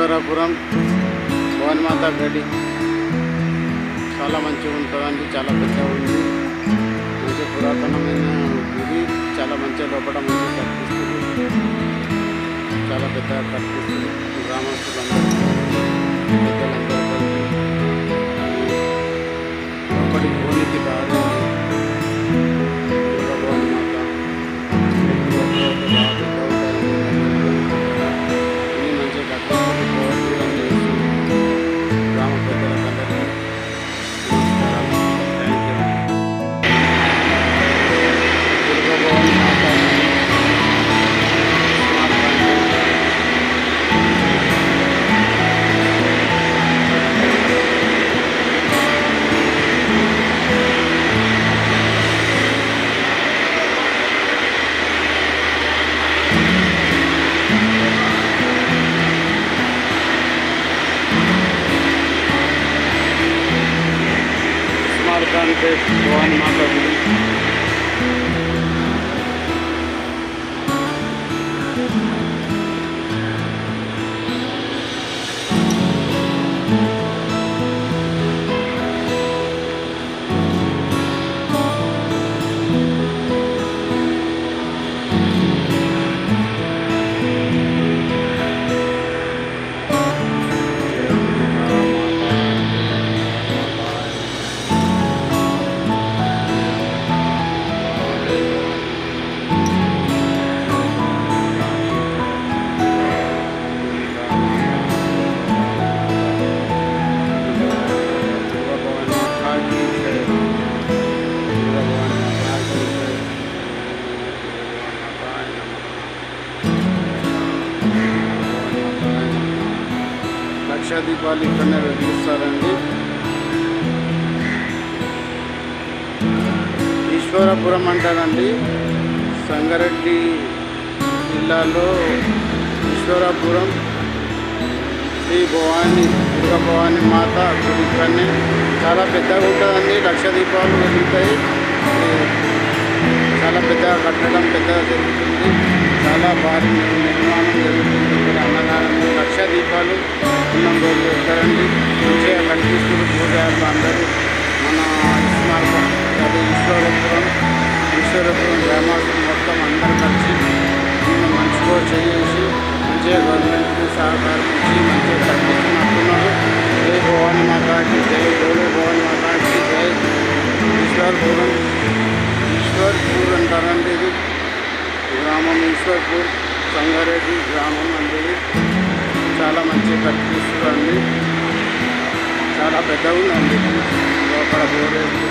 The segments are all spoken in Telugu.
ఈశ్వరాపురం భవన్మాత గడి. చాలా మంచిగా ఉంటుందండి చాలా పెద్దగా ఉంది. మంచి పురాతనమైన గుడి చాలా మంచిగా లోపల మంచిగా కనిపిస్తుంది. చాలా పెద్దగా కనిపిస్తుంది. గ్రామస్తులందరూ పెద్దలందరూ లోపలికి పోనీకి దారి ఉంది. స్మార్ట్ బ్యాంక్ భవన్ మాత గుడి జిల్లాలో ఈశ్వరపురం శ్రీ భవాని దుర్గ భవాని మాత గుడి చాలా పెద్దగా ఉంటుందండి. లక్ష దీపాలు వెలుగుతాయి. చాలా పెద్దగా కట్టడం పెద్దగా జరుగుతుంది. చాలా భారీ నిర్మాణం జరుగుతుంది. ఇక్కడ అన్నదానం లక్ష దీపాలు ఉన్న రోజులు ఎక్కడండి మంచిగా కనిపిస్తుంది పూజారులు అందరూ. మన ఇస్మార్క అదే ఈశ్వరపురం ఈశ్వరపురం గ్రామాలు మొత్తం అందరూ కలిసి ఎక్కువ మంచిగా చేసి మంచిగా గవర్నమెంట్కి సహకారం ఇచ్చి మంచిగా కనిపిస్తున్నట్టున్నారు జై భవాని మాతాకి జై గోలు భవాని మాతాకి జై ఈశ్వరపురం ఈశ్వర్పూర్ అంటారండి ఇది. గ్రామం ఈశ్వర్పూర్ సంగారెడ్డి గ్రామం అండి చాలా మంచిగా కట్టిస్తుందండి చాలా పెద్దగా ఉందండి. లోపల బోరేది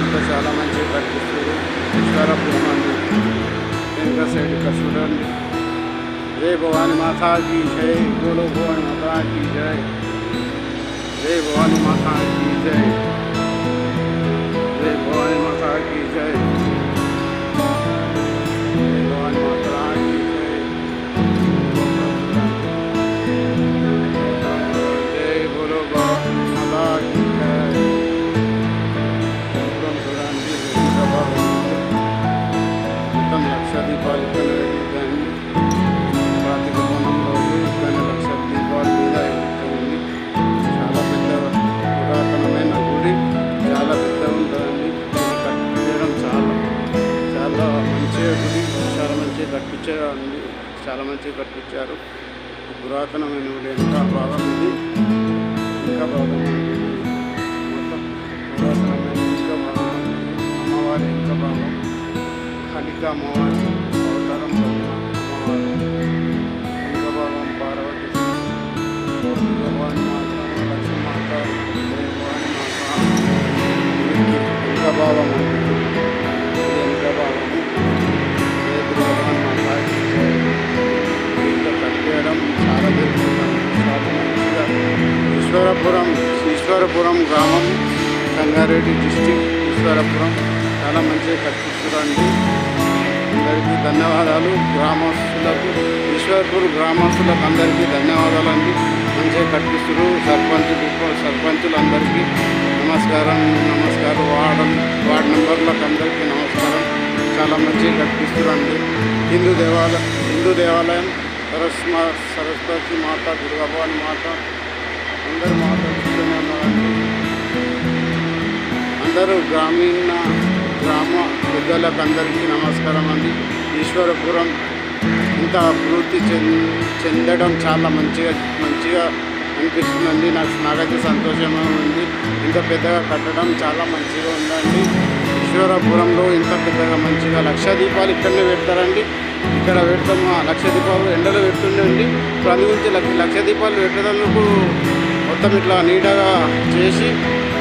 ఇంకా చాలా మంచిగా కనిపిస్తుంది ఈశ్వరపురం అండి. ఇంకా సైడ్ ఇక్కడ చూడండి జై భవాని మాతాకి జై గోలో భవాని మాతాకి జై జై భవాని మాతాకి మంచిగా ఉంది. చాలా మంచిగా కట్టించారు. పురాతనమైన ఇంకా భాగం ఇది ఇంకా బాగుంది మొత్తం పురాతనమైన ఇంకా భాగం అమ్మవారి ఇంకా భాగం కలిక అమ్మవారి అవతారం అమ్మవారు ఇంకా భాగం పార్వతి భగవాన్ మాత లక్ష్మీ మాత భగవాన్ మాత ఇంకా భాగం ఈశ్వరపురం గ్రామం సంగారెడ్డి డిస్టిక్ ఈశ్వరపురం చాలా మంచిగా కట్టిస్తురండి అందరికీ ధన్యవాదాలు. గ్రామస్తులకు ఈశ్వర్పూర్ గ్రామస్తులకు అందరికీ ధన్యవాదాలు అండి మంచిగా కట్టిస్తున్నారు సర్పంచ్ సర్పంచులు అందరికీ నమస్కారం నమస్కారం. వార్డు వార్డు మెంబర్లకు అందరికీ నమస్కారం. చాలా మంచిగా కట్టిస్తురండి. హిందూ దేవాలయం హిందూ దేవాలయం సరస్మ సరస్వతి మాత దుర్గాభవాని మాత అందరూ గ్రామీణ గ్రామ పెద్దలకు అందరికీ నమస్కారం అండి. ఈశ్వరపురం ఇంత అభివృద్ధి చెంద చెందడం చాలా మంచిగా మంచిగా అనిపిస్తుందండి. నాకు నాకైతే సంతోషంగా ఉంది. ఇంత పెద్దగా కట్టడం చాలా మంచిగా ఉందండి. ఈశ్వరపురంలో ఇంత పెద్దగా మంచిగా లక్ష దీపాలు ఇక్కడనే పెడతారండి. ఇక్కడ పెడతాము ఆ లక్ష దీపాలు ఎండలో పెడుతుండండి. ఇప్పుడు అందు గురించి లక్ష లక్ష దీపాలు పెట్టడానికి మొత్తం ఇట్లా నీడగా చేసి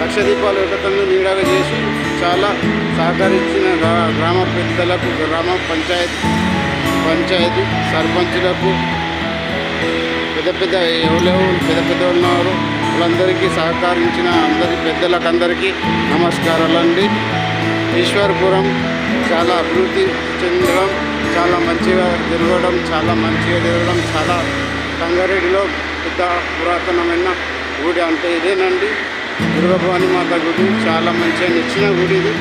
లక్ష దీపాల పెట్టేందుకు నీడగా చేసి చాలా సహకరించిన గ్రా- గ్రామ పెద్దలకు గ్రామ పంచాయతీ పంచాయతీ సర్పంచులకు పెద్ద పెద్ద ఎవరెవరు పెద్ద పెద్ద ఉన్నారు. వాళ్ళందరికీ సహకరించిన అందరి పెద్దలకు అందరికీ నమస్కారాలండి. ఈశ్వర్పురం చాలా అభివృద్ధి చెందడం చాలా మంచిగా జరగడం చాలా మంచిగా జరగడం చాలా సంగారెడ్డిలో పెద్ద పురాతనమైన గుడి అంటే ఇదేనండి. దుర్గభవాని మాత గుడి చాలా మంచిగా నచ్చిన గుడి ఇది.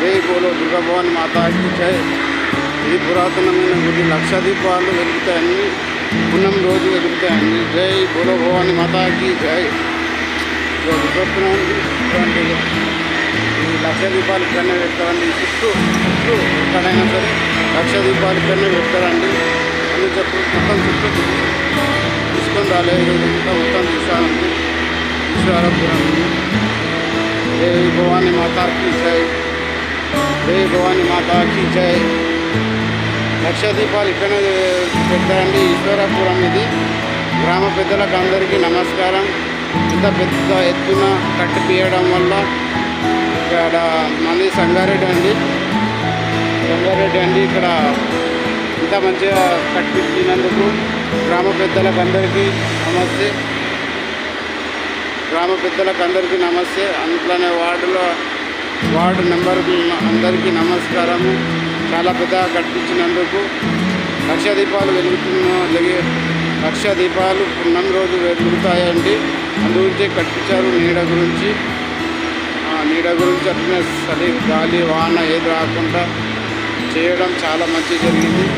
జై బోలో దుర్గభవాని మాతాకి జై. ఇది పురాతనమైన గుడి. లక్ష దీపాలు వెలుగుతాయని పున్నం రోజు వెలుగుతాయని జై బోలో భవాని మాతాకి జై. దుర్గపురం ఈ లక్ష దీపాలు ఇక్కడనే పెడతారండి చుట్టూ చుట్టూ ఎక్కడైనా సరే లక్ష దీపాలు ఇక్కడనే పెడతారండి అని చెప్పి మొత్తం చుట్టూ తీసుకొని రాలేదు. మొత్తం చూసానండి ఈశ్వరపురం జై భవాని మాతాకి జై జై భవాని మాతాకి జై లక్ష దీపాలు ఇక్కడనే పెట్టారండి ఈశ్వరపురం ఇది. గ్రామ పెద్దలకు అందరికీ నమస్కారం. ఇంత పెద్ద ఎత్తున కట్టిపియడం వల్ల ఇక్కడ మళ్ళీ సంగారెడ్డి అండి. సంగారెడ్డి అండి ఇక్కడ ఇంత మంచిగా కట్టించినందుకు గ్రామ పెద్దలకు అందరికీ నమస్తే. గ్రామ పెద్దలకు అందరికీ నమస్తే. అందులోనే వార్డులో వార్డు మెంబర్కి అందరికీ నమస్కారము చాలా పెద్దగా కట్టించినందుకు లక్ష దీపాలు వెలుగుతున్న లక్ష దీపాలు పున్నం రోజు వెలుగుతాయండి. అందుగురించే కట్టించారు నీడ గురించి. ఆ నీడ గురించి అట్లనే చలి గాలి వాన ఏది రాకుండా చేయడం చాలా మంచి జరిగింది.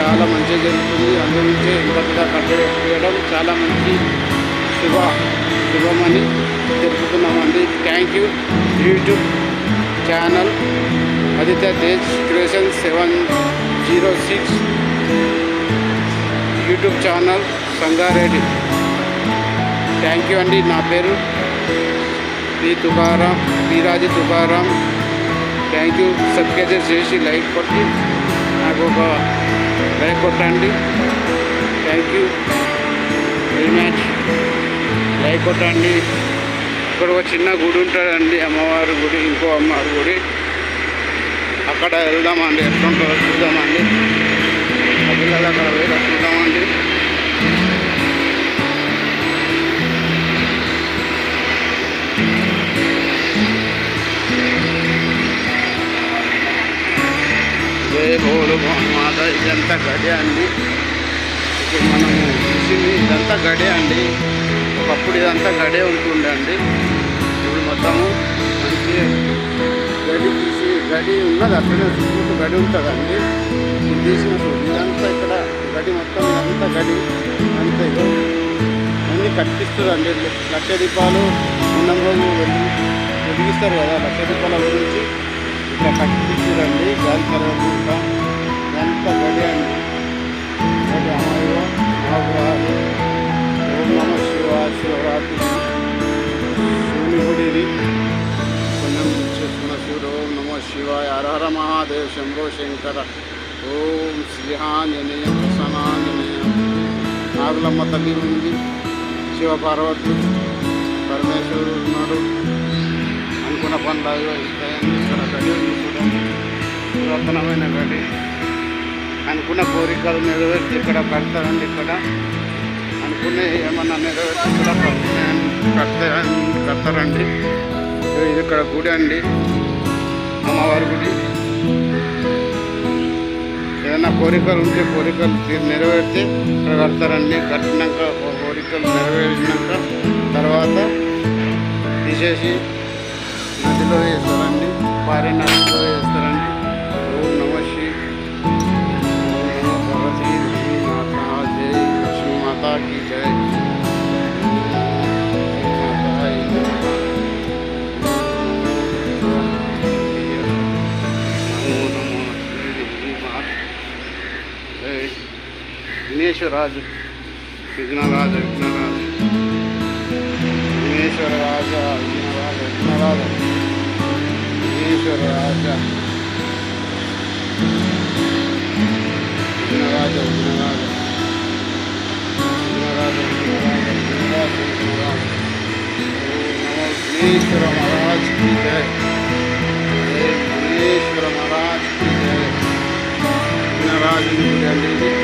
చాలా మంచి జరుగుతుంది. అందుగురించే ఇంత పెద్ద కట్టడం చాలా మంచి శుభ శుభమని తెలుపుతున్నామండి. Thank you YouTube channel Aditya Tej creation seven zero six YouTube channel Sangareddy thank you అండి. నా పేరు P Tukaram Piraji Tukaram thank you subscribe చేసి లైక్ కొట్టి నాకు ఒక లైక్ కొట్టండి. Thank you very much like కొట్టండి ఇక్కడ ఒక చిన్న గుడి ఉంటుందండి అమ్మవారి గుడి ఇంకో అమ్మవారి గుడి. అక్కడ వెళ్దామండి ఎట్లుంటుందో చూద్దామండి. పిల్లలు అక్కడ పోయి చూద్దామండి. జై బోలు మాత ఇదంతా గడి అండి. ఇప్పుడు మనము చూసింది ఇదంతా గడే అండి. అప్పుడు ఇదంతా గడే ఉంటుండే అండి. ఇప్పుడు మొత్తము మంచి గడి తీసి గడి ఉన్నది అట్లనే చుట్టూ గడి ఉంటుందండి. ఇప్పుడు తీసిన ఇదంతా ఇక్కడ గడి మొత్తం ఇదంతా గడి అంతే అన్నీ కట్టిస్తుందండి లక్ష దీపాలు ఉన్న రోజు వెలిగిస్తారు కదా లక్ష దీపాల గురించి ఇట్లా కట్టిస్తుందండి గాలి కలవకుండా ఎంత గడి అండి. శంకర ఓం శ్రీహాంజనేయం ప్రసన్నాంజనేయం నాగులమ్మ తల్లి ఉంది శివపార్వతి పరమేశ్వరుడు ఉన్నాడు అనుకున్న పనులు అవి ఇస్తాయని ఇక్కడ గడి చూడండి పురాతనమైన గడి అనుకున్న కోరికలు నెరవేర్చి ఇక్కడ కడతారండి ఇక్కడ. అనుకునే ఏమన్నా నెరవేర్చి ఇక్కడ కడతా కడతారండి. ఇది ఇక్కడ గుడి అండి. అమ్మవారి గుడి. ఏదైనా కోరికలు ఉంటే కోరికలు నెరవేర్చి ఇక్కడ కడతారండి. కట్టినాక కోరికలు నెరవేరినాక తర్వాత తీసేసి నదిలో వేస్తారండి. పారే నదిలో వేస్తారండి. Fiorentina Ignorada, ignorada. Ignorada, ignorada, ignorada. Ignorada. Ignorada, ignorada. Ignorada, ignorada, ignorada, ignorada. Ishvara Maharaj ki jai. Ishvara Maharaj ki jai. Ignorada, ignorada, ignorada.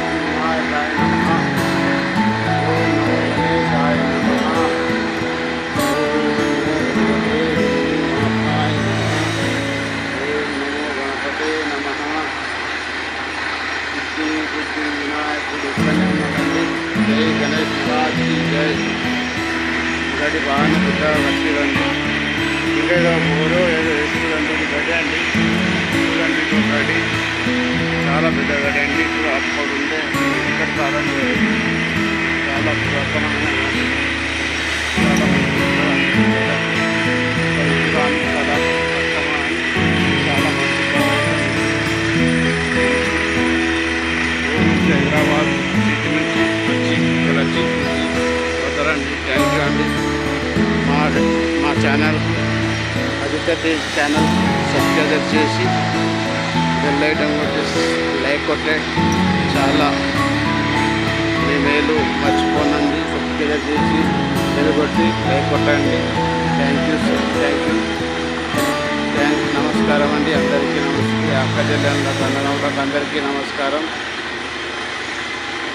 Ganesh బాగా జై గడి బాగానే పెద్ద వచ్చిరండి ఇంకా ఏదో ఊరో ఏదో వేస్తుందండి అండి చూడండి ఇది గడి చాలా పెద్ద గడ్డి అండి ఇప్పుడు అప్పుడు ఉండే ఇక్కడ చాలా పురాతనమైన చాలా పరిశుభ్రాన్ని చాలా హైదరాబాద్ సిటీ నుంచి వచ్చి వద్దరండి థ్యాంక్ యూ అండి. మా మా channel Aditya Tej channel subscribe చేసి బెల్ ఐటమ్ కొట్టేసి లైక్ కొట్టే చాలా మీ మేలు మర్చిపోనండి. సబ్స్క్రైబ్ చేసి బెల్ కొట్టి లైక్ కొట్టండి. Thank you sir thank you thank నమస్కారం అండి. అందరికీ నమస్తే అక్క చెల్లెళ్ళకి అందరికీ నమస్కారం.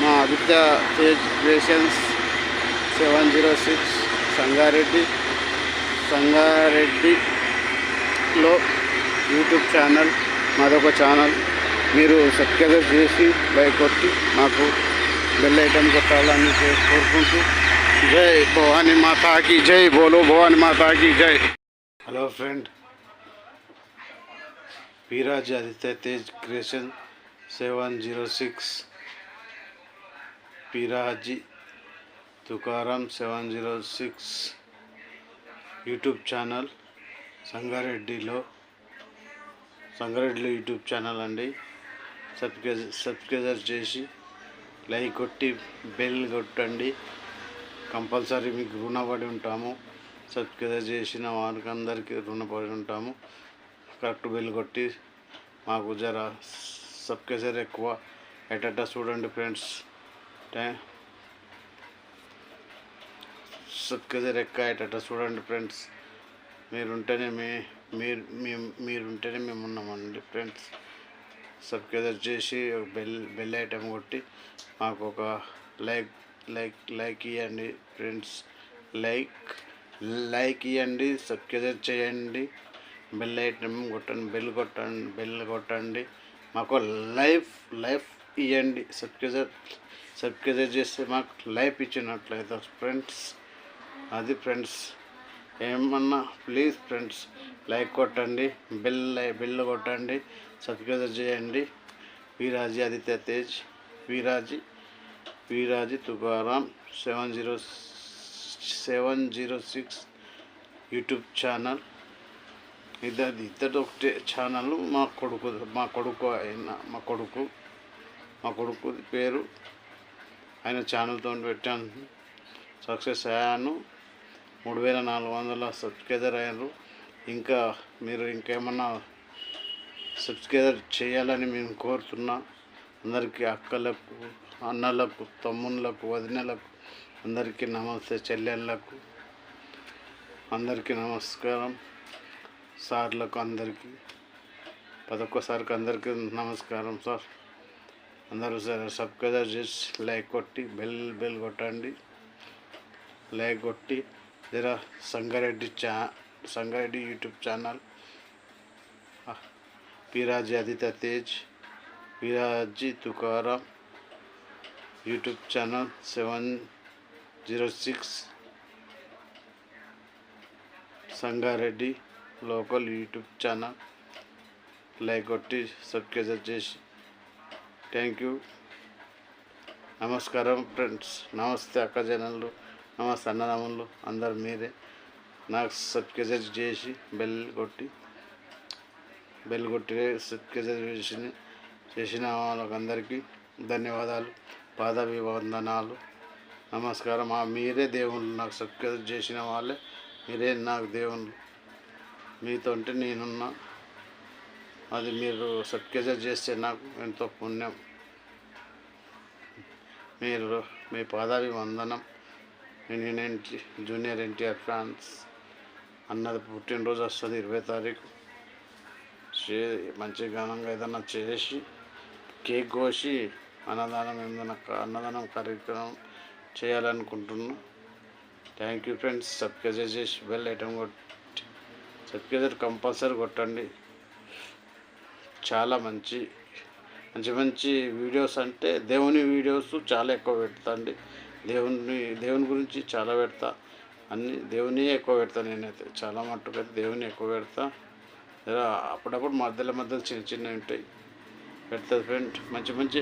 మా Aditya Tej creations seven zero six Sangareddy. సంగారెడ్డిలో యూట్యూబ్ ఛానల్ మాదొక ఛానల్ మీరు సబ్స్క్రైబ్ చేసి బయకొట్టి కొట్టి మాకు బెల్ ఐటమ్ కొట్టాలని కోరుకుంటూ. జై భవానీ మాతాకి జై. బోలో భవానీ మాతాకి జై. Hello friend. Veeraj Aditya Tej creation seven zero six Piraji Tukaram seven zero six YouTube channel సంగారెడ్డిలో సంగారెడ్డిలో యూట్యూబ్ ఛానల్ అండి. సబ్స్క్రైజ్ సబ్స్క్రైజర్ చేసి లైక్ కొట్టి బెల్ కొట్టండి. కంపల్సరీ మీకు రుణపడి ఉంటాము. సబ్స్క్రైజర్ చేసిన వారికి అందరికీ రుణపడి ఉంటాము. కరెక్ట్ బెల్ కొట్టి మాకు జర సబ్స్క్రైబర్ ఎక్కువ. ఎటట చూడండి ఫ్రెండ్స్. టైం సబ్స్క్రైబర్ ఎక్కువ అయ్యేటట్టు చూడండి ఫ్రెండ్స్. మీరుంటేనే మీ మీరు మీరుంటేనే మేము ఉన్నామండి ఫ్రెండ్స్. సబ్స్క్రైబర్ చేసి ఒక బెల్ బెల్ ఐటమ్ కొట్టి మాకు ఒక లైక్ లైక్ లైక్ ఇవ్వండి ఫ్రెండ్స్. లైక్ లైక్ ఇవ్వండి సబ్స్క్రైబ్ చేయండి. బెల్ ఐటమ్ కొట్టండి బెల్ కొట్టండి బెల్ కొట్టండి. మాకు లైఫ్ లైఫ్ ఇవ్వండి సబ్స్క్రైబర్ సబ్స్క్రైబ్ చేస్తే మాకు లైఫ్ ఇచ్చినట్లయితే ఫ్రెండ్స్ అది ఫ్రెండ్స్ ఏమన్నా ప్లీజ్ ఫ్రెండ్స్ లైక్ కొట్టండి బెల్ బెల్ కొట్టండి సబ్స్క్రైబ్ చేయండి. Veeraji Aditya Tej Veeraji Veeraji Tukaram seven zero seven zero six YouTube channel. ఇద్దరు ఇద్దరు ఒకటే ఛానల్ మా కొడుకు మా కొడుకు అయిన మా కొడుకు మా కొడుకు పేరు ఆయన ఛానల్తో పెట్టాను సక్సెస్ అయ్యాను. మూడు వేల నాలుగు వందల సబ్స్క్రైబర్ అయ్యారు. ఇంకా మీరు ఇంకేమన్నా సబ్స్క్రైబర్ చేయాలని మేము కోరుతున్నా. అందరికీ అక్కలకు అన్నలకు తమ్ముళ్ళకు వదినలకు అందరికీ నమస్తే చెల్లెళ్ళకు అందరికీ నమస్కారం. సార్లకు అందరికీ పదొక్కసారికి అందరికీ నమస్కారం సార్. అందరూ సరే సబ్స్క్రైబ్ చేసి లైక్ కొట్టి బెల్ బెల్ కొట్టండి. లైక్ కొట్టి జర సంగారెడ్డి చా Sangareddy YouTube channel. Piraji Aditya Tej Piraji Tukaram YouTube channel seven zero six Sangareddy local YouTube channel. Like కొట్టి సబ్స్క్రైబ్ చేసి థ్యాంక్ యూ. నమస్కారం ఫ్రెండ్స్. నమస్తే అక్కజనులు నమస్తే అన్నదమ్ములు. అందరు మీరే. నాకు సబ్స్క్రైబ్ చేసి బెల్ కొట్టి బెల్ కొట్టి సబ్స్క్రైబ్ చేసి చేసిన వాళ్ళకందరికీ ధన్యవాదాలు. పాదాభివందనాలు నమస్కారం. మీరే దేవుళ్ళు. నాకు సబ్స్క్రైబ్ చేసిన వాళ్ళే. మీరే నాకు దేవుళ్ళు. మీతో ఉంటే నేనున్నా. అది మీరు సబ్స్క్రైబ్ చేస్తే నాకు ఎంతో పుణ్యం. మీరు మీ పాదవి వందనం. నేను ఎన్టీ జూనియర్ ఎన్టీఆర్ ఫ్యాన్స్. అన్నది పుట్టినరోజు వస్తుంది ఇరవై తారీఖు. చే మంచి ఘనంగా ఏదన్నా చేసి కేక్ కోసి అన్నదానం ఏదైనా అన్నదానం కార్యక్రమం చేయాలనుకుంటున్నా. Thank you friends. సబ్స్క్రైబ్ చేసి బెల్ ఐటమ్ కొట్టి సబ్స్క్రైబ్ కంపల్సరీ కొట్టండి. చాలా మంచి మంచి మంచి వీడియోస్ అంటే దేవుని వీడియోస్ చాలా ఎక్కువ పెడతాండి దేవుని దేవుని గురించి చాలా పెడతా. అన్ని దేవుని ఎక్కువ పెడతా నేనైతే. చాలా మట్టుకు అయితే దేవుని ఎక్కువ పెడతా. అప్పుడప్పుడు మధ్యలో మధ్యలో చిన్న చిన్నవి ఉంటాయి. పెడతా ఫ్రెండ్ మంచి మంచి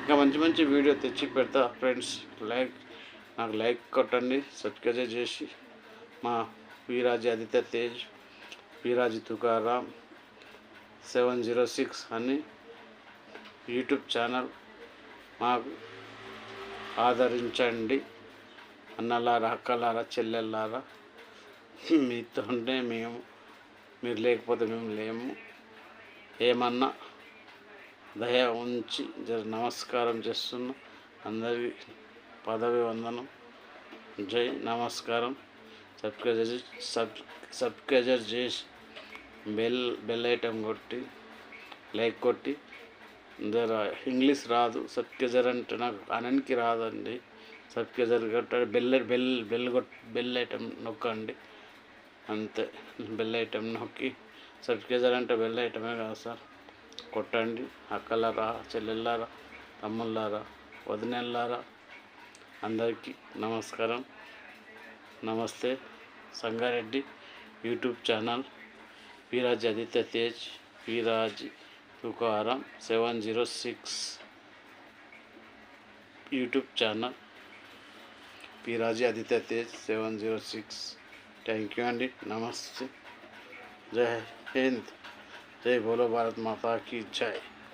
ఇంకా మంచి మంచి వీడియో తెచ్చి పెడతా ఫ్రెండ్స్ లైక్ నాకు లైక్ కొట్టండి. సబ్స్క్రైబ్ చేసి మా Veeraju Aditya Tej Veeraju Tukaram. Seven zero six అని యూట్యూబ్ ఛానల్ మాకు ఆదరించండి అన్నలారా అక్కలారా చెల్లెల్లారా. మీతోనే మేము మీరు లేకపోతే మేము లేము. ఏమన్నా దయ ఉంచి జర నమస్కారం చేస్తున్నా. అందరి పదవి వందనం. జై నమస్కారం. సబ్స్క్రైజర్ సబ్ సబ్స్క్రైజర్ చేసి బెల్ బెల్ ఐటమ్ కొట్టి లైక్ కొట్టి జర ఇంగ్లీష్ రాదు సబ్కెజర్ అంటే నాకు అనన్కి రాదండి. సబ్స్క్రైబర్ కొట్ట బెల్ బెల్ బెల్ కొట్ బెల్ ఐటమ్ నొక్కండి. అంతే బెల్ ఐటమ్ నొక్కి సబ్స్క్రైబర్ అంటే బెల్ ఐటమే కాదు సార్. కొట్టండి అక్కలారా చెల్లెళ్ళారా తమ్ముళ్ళారా వదినెళ్ళారా అందరికీ నమస్కారం. నమస్తే Sangareddy YouTube channel. Veeraj Aditya Tej Veeraj Tukaram seven zero six YouTube channel Veeraji Aditya Tej seven zero six thank you అండి నమస్తే జై హింద్ జై బోలో భారత్ మాతా కీ జై